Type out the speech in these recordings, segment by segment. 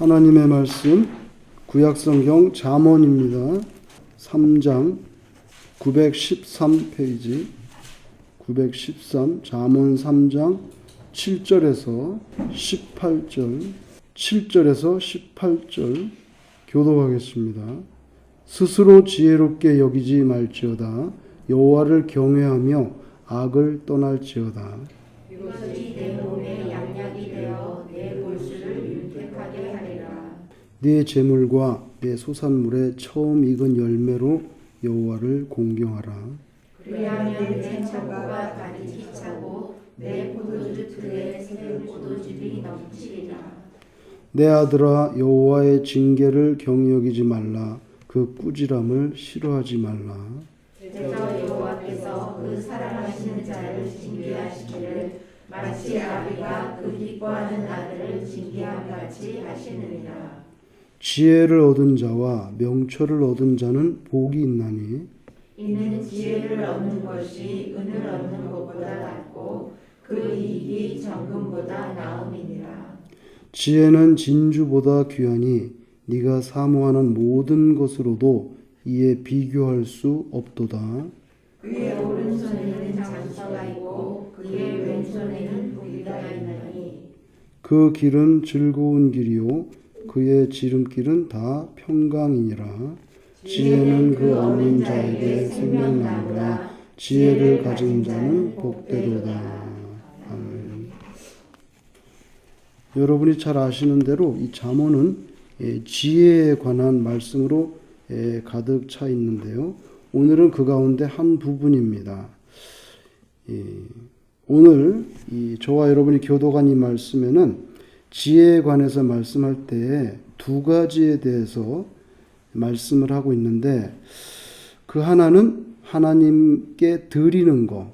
하나님의 말씀 구약성경 잠언입니다. 3장 913페이지 913 잠언 3장 7절에서 18절 7절에서 18절 교도하겠습니다. 스스로 지혜롭게 여기지 말지어다 여호와를 경외하며 악을 떠날지어다 이것이 내 몸에 양약이 되어 내 볼수를 윤택하게 하리라. 네 재물과 네 소산물의 처음 익은 열매로 여호와를 공경하라. 그리하면 내 창고가 가득히 차고 내 포도주 틀에 새 포도즙이 넘치리라. 내 아들아 여호와의 징계를 경히 여기지 말라. 그 꾸지람을 싫어하지 말라. 그저 여호와께서 그 사랑하시는 자를 징계하시기를 마치 아비가 그 기뻐하는 아들을 징계함 같이 하시느니라. 지혜를 얻은 자와 명철을 얻은 자는 복이 있나니 이는 지혜를 얻는 것이 은을 얻는 것보다 낫고 그 이익이 정금보다 나음이니라. 지혜는 진주보다 귀하니 네가 사모하는 모든 것으로도 이에 비교할 수 없도다. 그의 오른손에는 장서가 있고 그의 왼손에는 부귀가 있나니 그 길은 즐거운 길이요 그의 지름길은 다 평강이니라. 지혜는 그 얻는 자에게 생명나무라 지혜를 가진 자는 복되도다. 여러분이 잘 아시는 대로 이 잠언은 예, 지혜에 관한 말씀으로 예, 가득 차 있는데요. 오늘은 그 가운데 한 부분입니다. 예, 오늘 이 저와 여러분이 교도관 이 말씀에는 지혜에 관해서 말씀할 때 두 가지에 대해서 말씀을 하고 있는데 그 하나는 하나님께 드리는 거.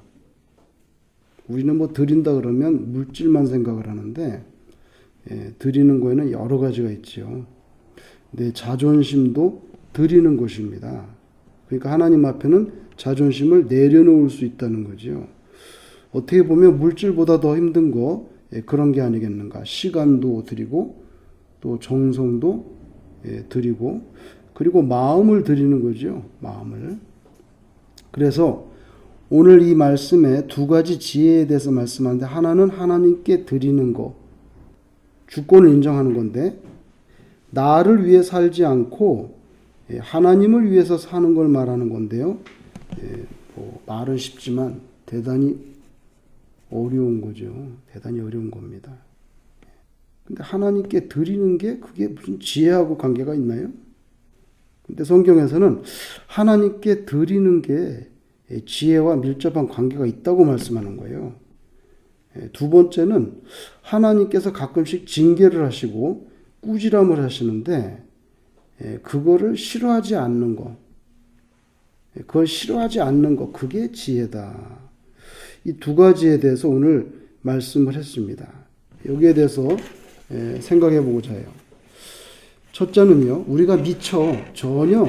우리는 뭐 드린다 그러면 물질만 생각을 하는데 예, 드리는 거에는 여러 가지가 있죠. 내 자존심도 드리는 것입니다. 그러니까 하나님 앞에는 자존심을 내려놓을 수 있다는 거죠. 어떻게 보면 물질보다 더 힘든 거 예, 그런 게 아니겠는가. 시간도 드리고 또 정성도 예, 드리고 그리고 마음을 드리는 거죠. 마음을. 그래서 오늘 이 말씀에 두 가지 지혜에 대해서 말씀하는데 하나는 하나님께 드리는 거. 주권을 인정하는 건데 나를 위해 살지 않고 예, 하나님을 위해서 사는 걸 말하는 건데요. 예, 뭐 말은 쉽지만 대단히 어려운 거죠. 대단히 어려운 겁니다. 근데 하나님께 드리는 게 그게 무슨 지혜하고 관계가 있나요? 근데 성경에서는 하나님께 드리는 게 예, 지혜와 밀접한 관계가 있다고 말씀하는 거예요. 예, 두 번째는 하나님께서 가끔씩 징계를 하시고 꾸지람을 하시는데 예, 그거를 싫어하지 않는 거, 예, 그걸 싫어하지 않는 거, 그게 지혜다. 이 두 가지에 대해서 오늘 말씀을 했습니다. 여기에 대해서 예, 생각해 보고자 해요. 첫째는요, 우리가 미처 전혀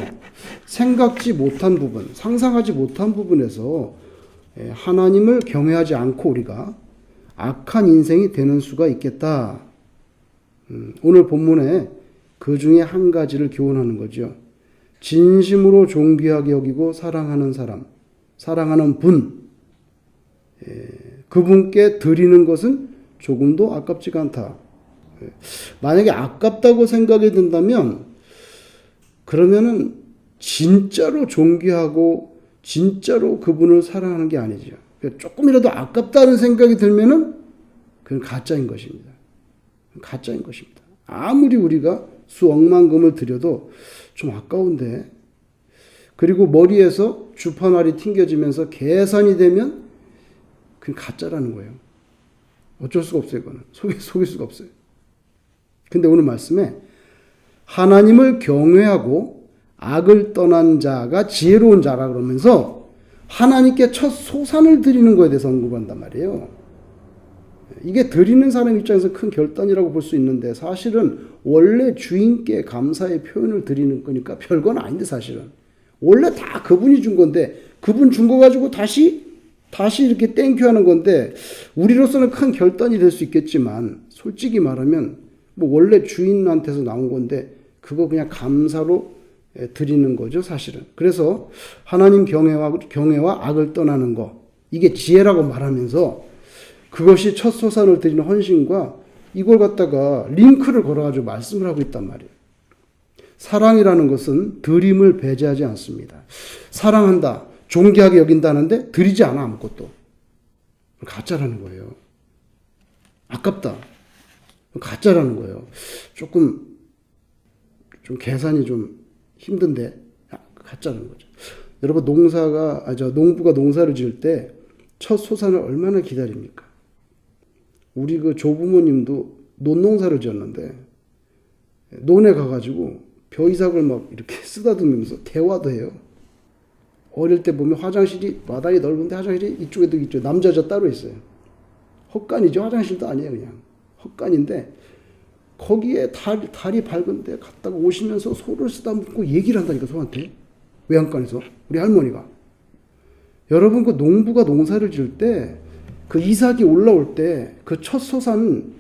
생각지 못한 부분, 상상하지 못한 부분에서 예, 하나님을 경외하지 않고 우리가 악한 인생이 되는 수가 있겠다. 음, 오늘 본문에 그 중에 한 가지를 교훈하는 거죠. 진심으로 존귀하게 여기고 사랑하는 사람, 사랑하는 분, 예, 그분께 드리는 것은 조금도 아깝지가 않다. 예, 만약에 아깝다고 생각이 든다면 그러면은 진짜로 존귀하고 진짜로 그분을 사랑하는 게 아니죠. 그러니까 조금이라도 아깝다는 생각이 들면은 그건 가짜인 것입니다. 가짜인 것입니다. 아무리 우리가 수억만 금을 들여도 좀 아까운데 그리고 머리에서 주파날이 튕겨지면서 계산이 되면 그건 가짜라는 거예요. 어쩔 수가 없어요, 이거는. 속일, 속일 수가 없어요. 근데 오늘 말씀에 하나님을 경외하고 악을 떠난 자가 지혜로운 자라 그러면서 하나님께 첫 소산을 드리는 거에 대해서 언급한단 말이에요. 이게 드리는 사람 입장에서 큰 결단이라고 볼 수 있는데 사실은 원래 주인께 감사의 표현을 드리는 거니까 별건 아닌데 사실은. 원래 다 그분이 준 건데 그분 준 거 가지고 다시 다시 이렇게 땡큐 하는 건데 우리로서는 큰 결단이 될 수 있겠지만 솔직히 말하면 뭐 원래 주인한테서 나온 건데 그거 그냥 감사로 에, 드리는 거죠, 사실은. 그래서 하나님 경외와 경외와 악을 떠나는 거 이게 지혜라고 말하면서 그것이 첫 소산을 드리는 헌신과 이걸 갖다가 링크를 걸어가지고 말씀을 하고 있단 말이에요. 사랑이라는 것은 드림을 배제하지 않습니다. 사랑한다, 존귀하게 여긴다는데 드리지 않아 아무것도. 가짜라는 거예요. 아깝다. 가짜라는 거예요. 조금 좀 계산이 좀 힘든데 아, 가짜라는 거죠. 여러분 농사가 아 저 농부가 농사를 지을 때 첫 소산을 얼마나 기다립니까? 우리 그 조부모님도 논농사를 지었는데 논에 가가지고 벼이삭을 막 이렇게 쓰다듬으면서 대화도 해요. 어릴 때 보면 화장실이 마당이 넓은데 화장실이 이쪽에도 있죠. 남자 여자 따로 있어요. 헛간이죠. 화장실도 아니에요. 그냥 헛간인데 거기에 달, 달이 밝은데 갔다가 오시면서 소를 쓰다듬고 얘기를 한다니까 소한테 외양간에서 우리 할머니가 여러분 그 농부가 농사를 지을 때 그 이삭이 올라올 때 그 첫 소산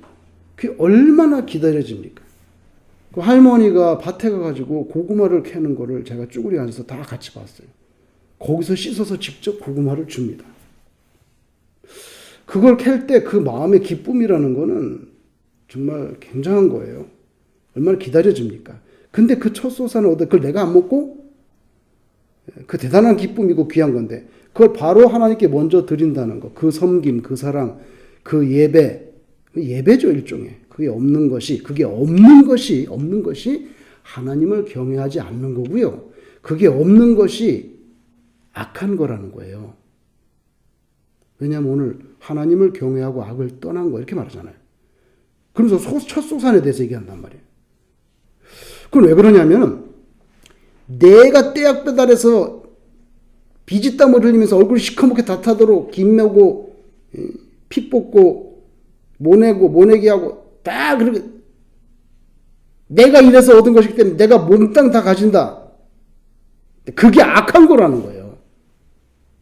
그게 얼마나 기다려집니까? 그 할머니가 밭에 가가지고 고구마를 캐는 거를 제가 쭈그리 앉아서 다 같이 봤어요. 거기서 씻어서 직접 고구마를 줍니다. 그걸 캘 때 그 마음의 기쁨이라는 거는 정말 굉장한 거예요. 얼마나 기다려집니까? 근데 그 첫 소산을 얻어 그걸 내가 안 먹고 그 대단한 기쁨이고 귀한 건데 그걸 바로 하나님께 먼저 드린다는 거. 그 섬김, 그 사랑, 그 예배. 그 예배죠, 일종의. 그게 없는 것이, 그게 없는 것이, 없는 것이 하나님을 경외하지 않는 거고요. 그게 없는 것이 악한 거라는 거예요. 왜냐하면 오늘 하나님을 경외하고 악을 떠난 거 이렇게 말하잖아요. 그러면서 소- 첫 소산에 대해서 얘기한단 말이에요. 그건 왜 그러냐면 내가 떼약 배달해서 비지땀을 흘리면서 얼굴 시커멓게 다 타도록 김 메고 예, 피 뽑고 모내고 모내기 하고 다 그렇게 내가 이래서 얻은 것이기 때문에 내가 몽땅 다 가진다. 그게 악한 거라는 거예요.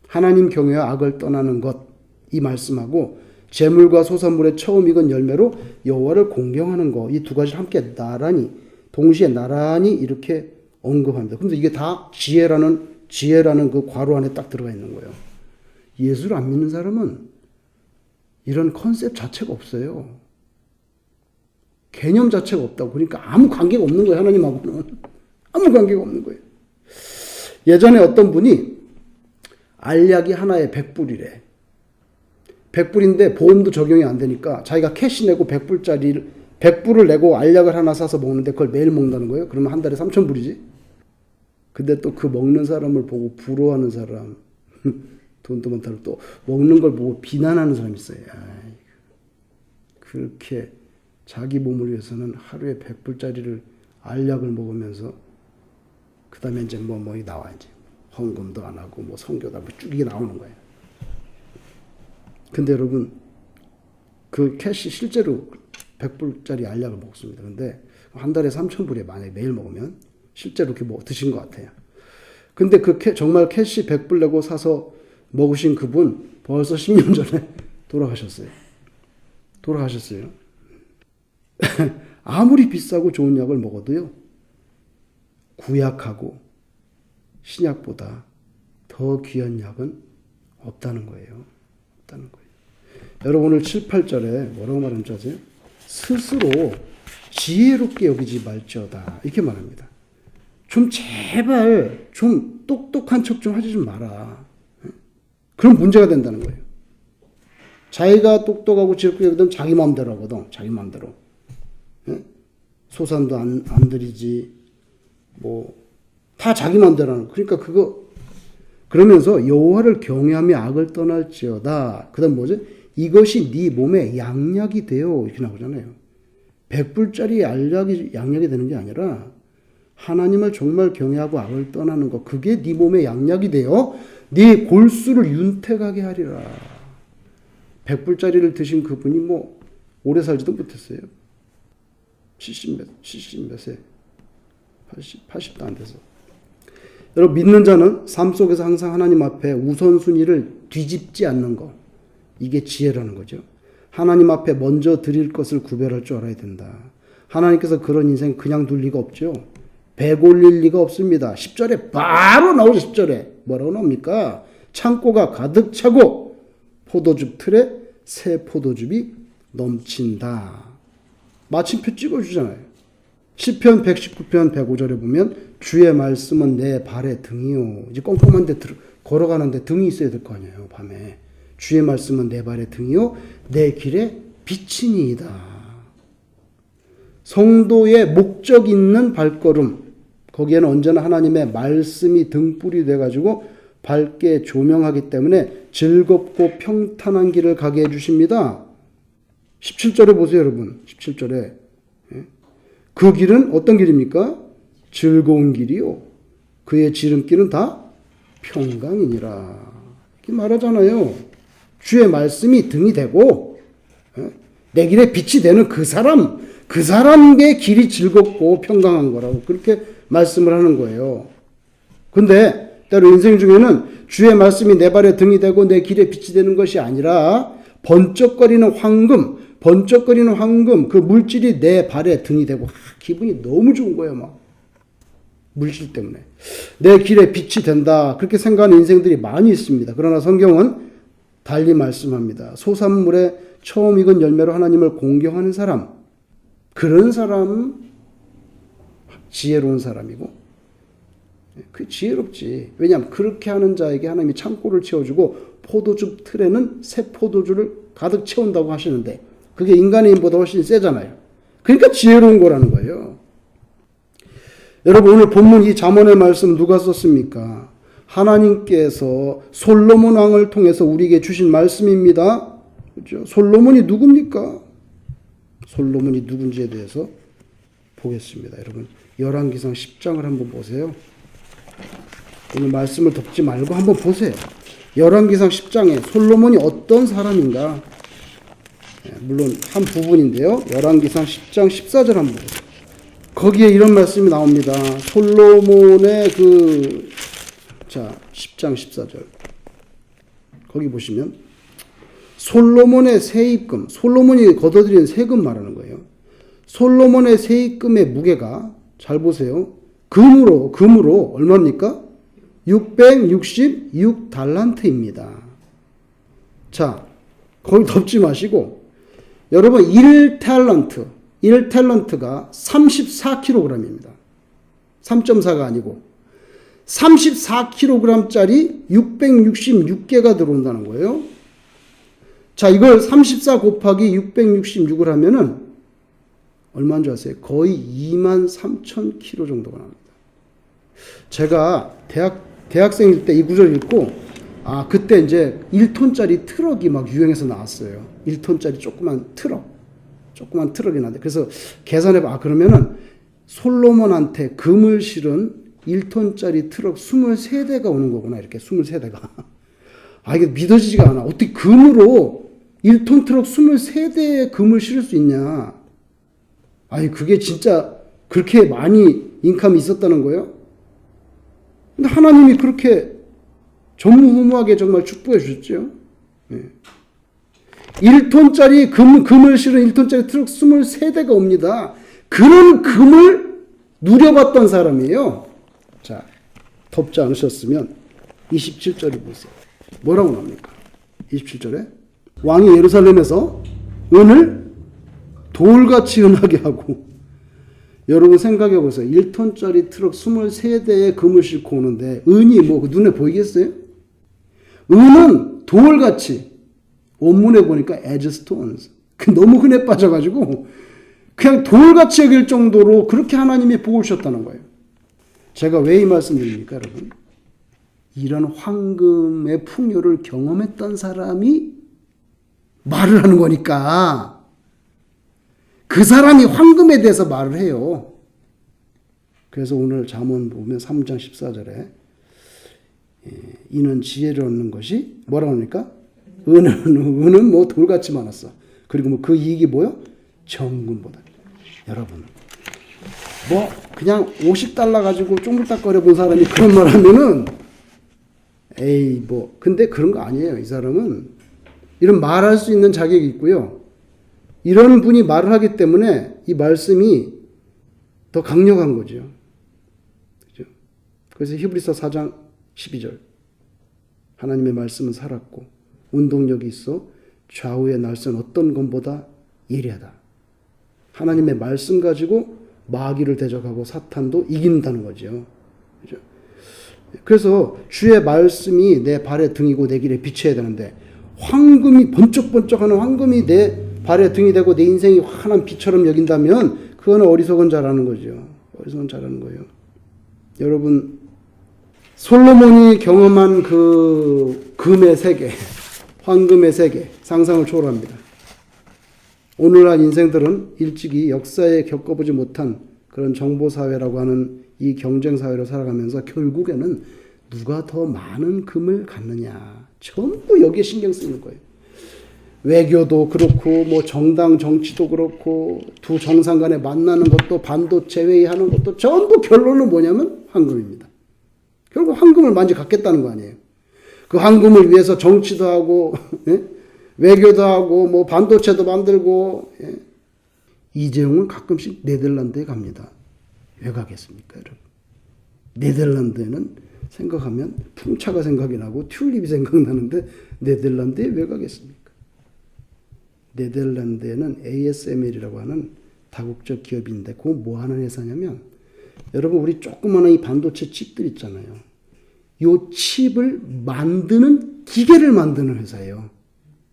하나님 경외와 악을 떠나는 것 이 말씀하고 재물과 소산물의 처음 익은 열매로 여호와를 공경하는 거 이 두 가지를 함께 나란히 동시에 나란히 이렇게 언급합니다. 근데 이게 다 지혜라는 지혜라는 그 괄호 안에 딱 들어가 있는 거예요. 예수를 안 믿는 사람은 이런 컨셉 자체가 없어요. 개념 자체가 없다고. 그러니까 아무 관계가 없는 거예요. 하나님하고는. 아무 관계가 없는 거예요. 예전에 어떤 분이 알약이 하나에 100불이래. 100불인데 보험도 적용이 안 되니까 자기가 캐시 내고 100불짜리를 100불을 내고 알약을 하나 사서 먹는데 그걸 매일 먹는다는 거예요. 그러면 한 달에 3,000불이지. 근데 또 그 먹는 사람을 보고 부러워하는 사람, 돈도 많다고 또 먹는 걸 보고 비난하는 사람이 있어요. 아이, 그렇게 자기 몸을 위해서는 하루에 100불짜리를 알약을 먹으면서 그 다음에 이제 뭐, 뭐 나와 이제 헌금도 안 하고 뭐 성교도 하고 쭉 이게 나오는 거예요. 근데 여러분 그 캐시 실제로 100불짜리 알약을 먹습니다. 근데 한 달에 3,000불에 만약에 매일 먹으면 실제로 이렇게 뭐 드신 것 같아요. 근데 그 캐, 정말 캐시 100불 내고 사서 먹으신 그분 벌써 10년 전에 돌아가셨어요. 돌아가셨어요. 아무리 비싸고 좋은 약을 먹어도요. 구약하고 신약보다 더 귀한 약은 없다는 거예요. 없다는 거예요. 여러분 오늘 7, 8절에 뭐라고 말하는지 아세요? 스스로 지혜롭게 여기지 말지어다. 이렇게 말합니다. 좀 제발 좀 똑똑한 척 좀 하지 좀 마라. 그럼 문제가 된다는 거예요. 자기가 똑똑하고 지혜롭게 여기든 자기 마음대로 하거든. 자기 마음대로. 예? 소산도 안, 안 들이지. 뭐 다 자기 마음대로 하는. 거. 그러니까 그거 그러면서 여호와를 경외하며 악을 떠날지어다. 그다음 뭐지? 이것이 네 몸에 양약이 되어 이렇게 나오잖아요. 100불짜리 알약이 양약이 되는 게 아니라 하나님을 정말 경외하고 악을 떠나는 것 그게 네 몸에 양약이 되어 네 골수를 윤택하게 하리라. 100불짜리를 드신 그분이 뭐 오래 살지도 못했어요. 70 몇, 70몇 세. 80, 80도 안 돼서. 여러분 믿는 자는 삶 속에서 항상 하나님 앞에 우선순위를 뒤집지 않는 거. 이게 지혜라는 거죠. 하나님 앞에 먼저 드릴 것을 구별할 줄 알아야 된다. 하나님께서 그런 인생 그냥 둘 리가 없죠. 배 골릴 리가 없습니다. 10절에 바로 나오죠. 10절에 뭐라고 나옵니까? 창고가 가득 차고 포도즙 틀에 새 포도즙이 넘친다. 마침표 찍어주잖아요. 10편 119편 105절에 보면 주의 말씀은 내 발의 등이요. 이제 꼼꼼한데 들- 걸어가는데 등이 있어야 될 거 아니에요. 밤에. 주의 말씀은 내 발의 등이요. 내 길에 빛이니이다. 성도의 목적 있는 발걸음. 거기에는 언제나 하나님의 말씀이 등불이 돼가지고 밝게 조명하기 때문에 즐겁고 평탄한 길을 가게 해주십니다. 17절에 보세요, 여러분. 17절에. 그 길은 어떤 길입니까? 즐거운 길이요. 그의 지름길은 다 평강이니라. 이렇게 말하잖아요. 주의 말씀이 등이 되고, 예? 내 길에 빛이 되는 그 사람, 그 사람의 길이 즐겁고 평강한 거라고 그렇게 말씀을 하는 거예요. 근데 때로 인생 중에는 주의 말씀이 내 발에 등이 되고 내 길에 빛이 되는 것이 아니라 번쩍거리는 황금, 번쩍거리는 황금, 그 물질이 내 발에 등이 되고 하, 기분이 너무 좋은 거예요, 막. 물질 때문에. 내 길에 빛이 된다. 그렇게 생각하는 인생들이 많이 있습니다. 그러나 성경은 달리 말씀합니다. 소산물에 처음 익은 열매로 하나님을 공경하는 사람, 그런 사람 지혜로운 사람이고 그 지혜롭지. 왜냐하면 그렇게 하는 자에게 하나님이 창고를 채워주고 포도주 틀에는 새 포도주를 가득 채운다고 하시는데 그게 인간의 힘보다 훨씬 세잖아요. 그러니까 지혜로운 거라는 거예요. 여러분 오늘 본문 이 잠언의 말씀 누가 썼습니까? 하나님께서 솔로몬 왕을 통해서 우리에게 주신 말씀입니다. 그렇죠? 솔로몬이 누굽니까? 솔로몬이 누군지에 대해서 보겠습니다. 여러분 열왕기상 10장을 한번 보세요. 오늘 말씀을 덮지 말고 한번 보세요. 열왕기상 10장에 솔로몬이 어떤 사람인가? 예, 물론 한 부분인데요. 열왕기상 10장 14절 한번 보세요. 거기에 이런 말씀이 나옵니다. 솔로몬의 그, 자, 10장 14절. 거기 보시면, 솔로몬의 세입금, 솔로몬이 걷어들인 세금 말하는 거예요. 솔로몬의 세입금의 무게가, 잘 보세요. 금으로, 금으로 얼마입니까? 666달란트입니다. 자, 거기 덮지 마시고, 여러분, 1탤런트, 1탤런트가 34kg입니다. 3.4가 아니고 34kg짜리 666개가 들어온다는 거예요. 자, 이걸 34 곱하기 666을 하면은 얼마인 줄 아세요? 거의 2만 3천 킬로 정도가 납니다. 제가 대학 대학생일 때 이 구절 읽고 아 그때 이제 1톤짜리 트럭이 막 유행해서 나왔어요. 1톤짜리 조그만 트럭. 조그만 트럭이 나는데 그래서 계산해봐. 아, 그러면은 솔로몬한테 금을 실은 1톤짜리 트럭 23대가 오는 거구나. 이렇게 23대가. 아, 이게 믿어지지가 않아. 어떻게 금으로 1톤 트럭 23대의 금을 실을 수 있냐. 아니, 그게 진짜 그렇게 많이 인감이 있었다는 거예요? 근데 하나님이 그렇게 전무후무하게 정말 축복해 주셨죠. 예. 1톤짜리 금, 금을 실은 1톤짜리 트럭 23대가 옵니다. 그런 금을 누려봤던 사람이에요. 자, 덥지 않으셨으면 27절을 보세요. 뭐라고 나옵니까? 27절에 왕이 예루살렘에서 은을 돌같이 은하게 하고 여러분 생각해 보세요. 1톤짜리 트럭 23대에 금을 싣고 오는데 은이 뭐 눈에 보이겠어요? 은은 돌같이 원문에 보니까 as stones. 그 너무 흔해 빠져가지고 그냥 돌같이 여길 정도로 그렇게 하나님이 보고 주셨다는 거예요. 제가 왜 이 말씀 드립니까, 여러분? 이런 황금의 풍요를 경험했던 사람이 말을 하는 거니까 그 사람이 황금에 대해서 말을 해요. 그래서 오늘 잠언 보면 3장 14절에 이는 지혜를 얻는 것이 뭐라고 합니까? 은은 은은 뭐 돌같이 많았어. 그리고 뭐 그 이익이 뭐요? 정금보다. 여러분 뭐 그냥 50달러 가지고 쪼물딱거려 본 사람이 그런 말 하면은 에이 뭐 근데 그런 거 아니에요. 이 사람은 이런 말할 수 있는 자격이 있고요. 이런 분이 말을 하기 때문에 이 말씀이 더 강력한 거죠. 그래서 히브리서 4장 12절. 하나님의 말씀은 살았고 운동력이 있어 좌우의 날선 어떤 것보다 예리하다. 하나님의 말씀 가지고 마귀를 대적하고 사탄도 이긴다는 거죠. 그죠? 그래서 주의 말씀이 내 발의 등이고 내 길에 비춰야 되는데 황금이 번쩍번쩍하는 황금이 내 발의 등이 되고 내 인생이 환한 빛처럼 여긴다면 그거는 어리석은 자라는 거죠. 어리석은 자라는 거예요. 여러분 솔로몬이 경험한 그 금의 세계, 황금의 세계 상상을 초월합니다. 오늘날 인생들은 일찍이 역사에 겪어보지 못한 그런 정보사회라고 하는 이 경쟁사회로 살아가면서 결국에는 누가 더 많은 금을 갖느냐. 전부 여기에 신경 쓰이는 거예요. 외교도 그렇고, 뭐 정당 정치도 그렇고, 두 정상 간에 만나는 것도 반도체 회의하는 것도 전부 결론은 뭐냐면 황금입니다. 결국 황금을 많이 갖겠다는 거 아니에요. 그 황금을 위해서 정치도 하고, 예? 외교도 하고 뭐 반도체도 만들고 예. 이재용은 가끔씩 네덜란드에 갑니다. 왜 가겠습니까, 여러분? 네덜란드에는 생각하면 풍차가 생각이 나고 튤립이 생각나는데 네덜란드에 왜 가겠습니까? 네덜란드에는 ASML이라고 하는 다국적 기업인데 그거 뭐 하는 회사냐면 여러분 우리 조그마한 이 반도체 칩들 있잖아요. 요 칩을 만드는 기계를 만드는 회사예요.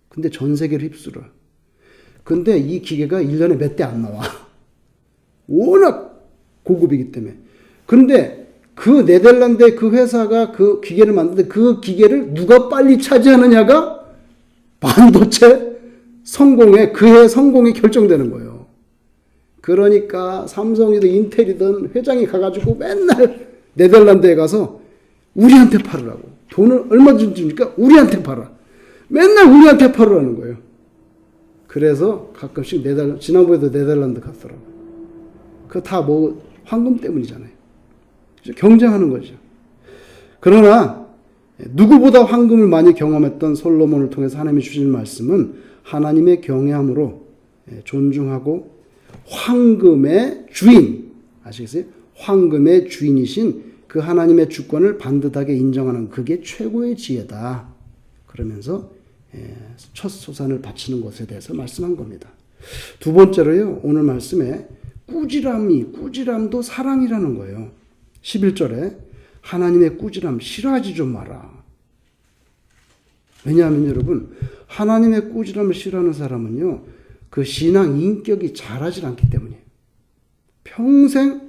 근데 전 세계를 휩쓸어. 근데 이 기계가 1년에 몇 대 안 나와. 워낙 고급이기 때문에. 근데 그 네덜란드의 그 회사가 그 기계를 만드는데 그 기계를 누가 빨리 차지하느냐가 반도체 성공의 그해 성공이 결정되는 거예요. 그러니까 삼성이든 인텔이든 회장이 가가지고 맨날 네덜란드에 가서 우리한테 팔으라고. 돈을 얼마 줍니까? 우리한테 팔아. 맨날 우리한테 팔으라는 거예요. 그래서 가끔씩 네덜 지난번에도 네덜란드 갔더라고. 그 다 뭐 황금 때문이잖아요. 경쟁하는 거죠. 그러나 누구보다 황금을 많이 경험했던 솔로몬을 통해서 하나님이 주신 말씀은 하나님의 경외함으로 존중하고 황금의 주인 아시겠어요? 황금의 주인이신 그 하나님의 주권을 반듯하게 인정하는 그게 최고의 지혜다. 그러면서 첫 소산을 바치는 것에 대해서 말씀한 겁니다. 두 번째로요. 오늘 말씀에 꾸지람이 꾸지람도 사랑이라는 거예요. 11절에 하나님의 꾸지람 싫어하지 좀 마라. 왜냐하면 여러분 하나님의 꾸지람을 싫어하는 사람은요. 그 신앙 인격이 자라질 않기 때문이에요. 평생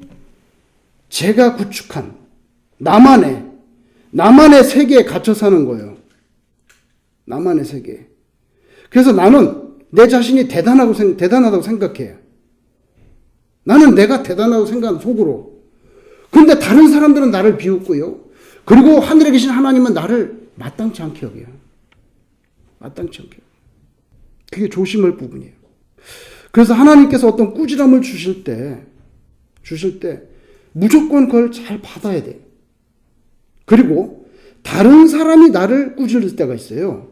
제가 구축한 나만의 나만의 세계에 갇혀 사는 거예요. 나만의 세계. 그래서 나는 내 자신이 대단하고 생, 대단하다고 생각해요. 나는 내가 대단하다고 생각하는 속으로. 근데 다른 사람들은 나를 비웃고요. 그리고 하늘에 계신 하나님은 나를 마땅치 않게 여겨요. 마땅치 않게. 그게 조심할 부분이에요. 그래서 하나님께서 어떤 꾸지람을 주실 때, 주실 때 무조건 그걸 잘 받아야 돼요. 그리고 다른 사람이 나를 꾸짖을 때가 있어요.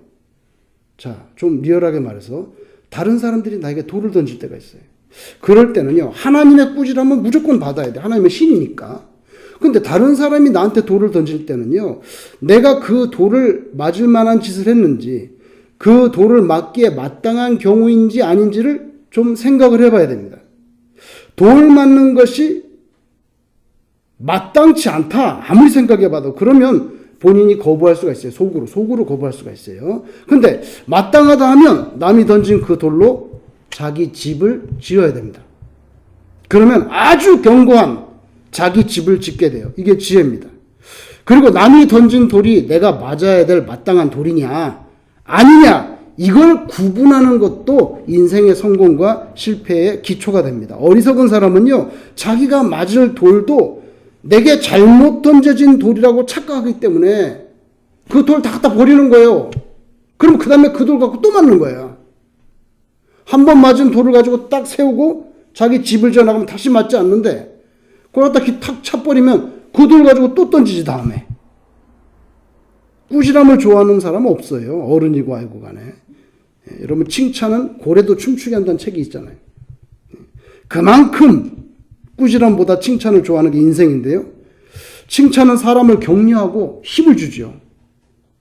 자, 좀 리얼하게 말해서 다른 사람들이 나에게 돌을 던질 때가 있어요. 그럴 때는요, 하나님의 꾸지람은 무조건 받아야 돼. 하나님의 신이니까. 근데 다른 사람이 나한테 돌을 던질 때는요, 내가 그 돌을 맞을 만한 짓을 했는지, 그 돌을 맞기에 마땅한 경우인지 아닌지를 좀 생각을 해봐야 됩니다. 돌 맞는 것이 마땅치 않다. 아무리 생각해봐도. 그러면 본인이 거부할 수가 있어요. 속으로. 속으로 거부할 수가 있어요. 근데 마땅하다 하면 남이 던진 그 돌로 자기 집을 지어야 됩니다. 그러면 아주 견고한 자기 집을 짓게 돼요. 이게 지혜입니다. 그리고 남이 던진 돌이 내가 맞아야 될 마땅한 돌이냐, 아니냐, 이걸 구분하는 것도 인생의 성공과 실패의 기초가 됩니다. 어리석은 사람은요, 자기가 맞을 돌도 내게 잘못 던져진 돌이라고 착각하기 때문에 그 돌 다 갖다 버리는 거예요. 그럼 그 다음에 그 돌 갖고 또 맞는 거야. 한 번 맞은 돌을 가지고 딱 세우고 자기 집을 지어 나가면 다시 맞지 않는데 그걸 갖다 탁 차버리면 그 돌 가지고 또 던지지 다음에. 꾸지람을 좋아하는 사람은 없어요. 어른이고 아이고 간에. 예, 여러분 칭찬은 고래도 춤추게 한다는 책이 있잖아요. 예, 그만큼 꾸지람보다 칭찬을 좋아하는 게 인생인데요. 칭찬은 사람을 격려하고 힘을 주죠.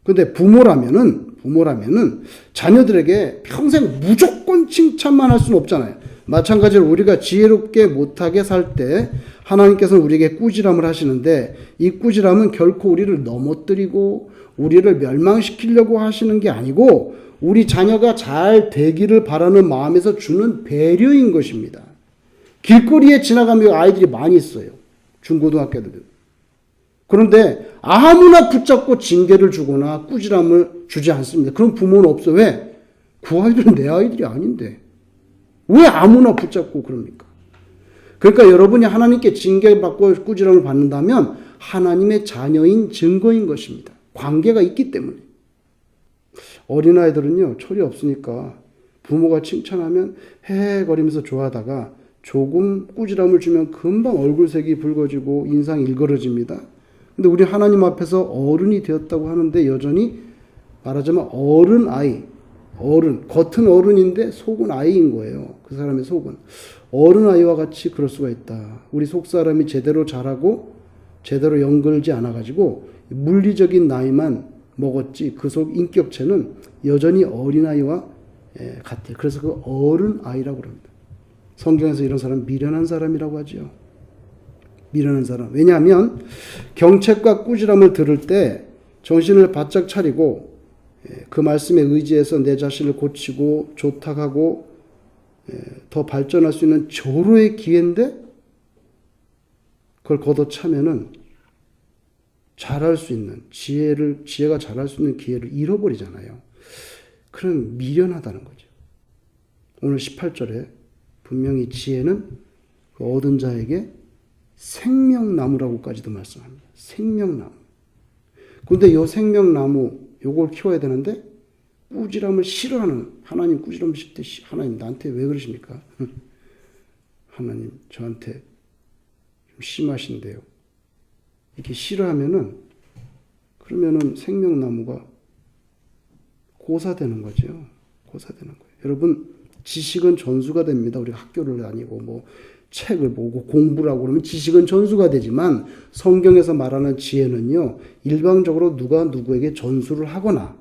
근데 부모라면은 부모라면은 자녀들에게 평생 무조건 칭찬만 할 수는 없잖아요. 마찬가지로 우리가 지혜롭게 못하게 살 때 하나님께서는 우리에게 꾸지람을 하시는데 이 꾸지람은 결코 우리를 넘어뜨리고 우리를 멸망시키려고 하시는 게 아니고 우리 자녀가 잘 되기를 바라는 마음에서 주는 배려인 것입니다. 길거리에 지나가면 아이들이 많이 있어요. 중고등학교들. 그런데 아무나 붙잡고 징계를 주거나 꾸지람을 주지 않습니다. 그런 부모는 없어. 왜? 그 아이들은 내 아이들이 아닌데. 왜 아무나 붙잡고 그럽니까? 그러니까 여러분이 하나님께 징계받고 꾸지람을 받는다면 하나님의 자녀인 증거인 것입니다. 관계가 있기 때문에. 어린아이들은요, 철이 없으니까 부모가 칭찬하면 헤헤거리면서 좋아하다가 조금 꾸지람을 주면 금방 얼굴색이 붉어지고 인상이 일그러집니다. 근데 우리 하나님 앞에서 어른이 되었다고 하는데 여전히 말하자면 어른 아이, 어른, 겉은 어른인데 속은 아이인 거예요. 그 사람의 속은. 어른 아이와 같이 그럴 수가 있다. 우리 속 사람이 제대로 자라고 제대로 연결지 않아가지고 물리적인 나이만 먹었지 그 속 인격체는 여전히 어린아이와 예, 같아요. 그래서 그 어른 아이라고 그럽니다. 성경에서 이런 사람 미련한 사람이라고 하죠. 미련한 사람. 왜냐하면 경책과 꾸지람을 들을 때 정신을 바짝 차리고 예, 그 말씀에 의지해서 내 자신을 고치고 조탁하고 예, 더 발전할 수 있는 조로의 기회인데 그걸 걷어 차면은 잘할 수 있는 지혜를 지혜가 잘할 수 있는 기회를 잃어버리잖아요. 그럼 미련하다는 거죠. 오늘 18절에 분명히 지혜는 그 얻은 자에게 생명나무라고까지도 말씀합니다. 생명나무. 근데 이 생명나무 요걸 키워야 되는데 꾸지람을 싫어하는 하나님 꾸지람 싫을 때 하나님 나한테 왜 그러십니까? 하나님 저한테 좀 심하신데요. 이렇게 싫어하면은 그러면은 생명나무가 고사되는 거죠. 고사되는 거예요. 여러분 지식은 전수가 됩니다. 우리가 학교를 다니고 뭐 책을 보고 공부를 하고 그러면 지식은 전수가 되지만 성경에서 말하는 지혜는요. 일방적으로 누가 누구에게 전수를 하거나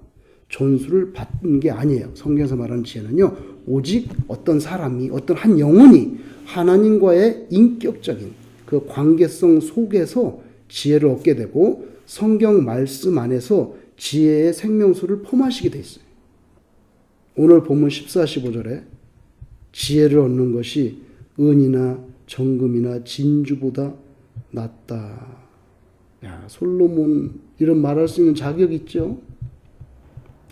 전수를 받는 게 아니에요. 성경에서 말하는 지혜는요. 오직 어떤 사람이 어떤 한 영혼이 하나님과의 인격적인 그 관계성 속에서 지혜를 얻게 되고 성경 말씀 안에서 지혜의 생명수를 포마시게 돼 있어요. 오늘 본문 14, 15절에 지혜를 얻는 것이 은이나 정금이나 진주보다 낫다. 야, 솔로몬 이런 말할 수 있는 자격 있죠?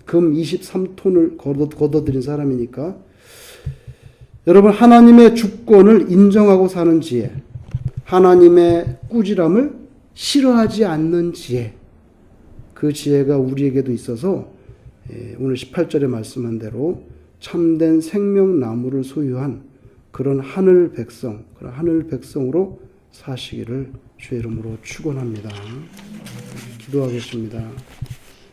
금 23톤을 걷어, 걷어 들인 사람이니까 여러분 하나님의 주권을 인정하고 사는 지혜 하나님의 꾸지람을 싫어하지 않는 지혜 그 지혜가 우리에게도 있어서 예, 오늘 18절에 말씀한 대로 참된 생명나무를 소유한 그런 하늘 백성, 그런 하늘 백성으로 사시기를 주의 이름으로 축원합니다. 기도하겠습니다.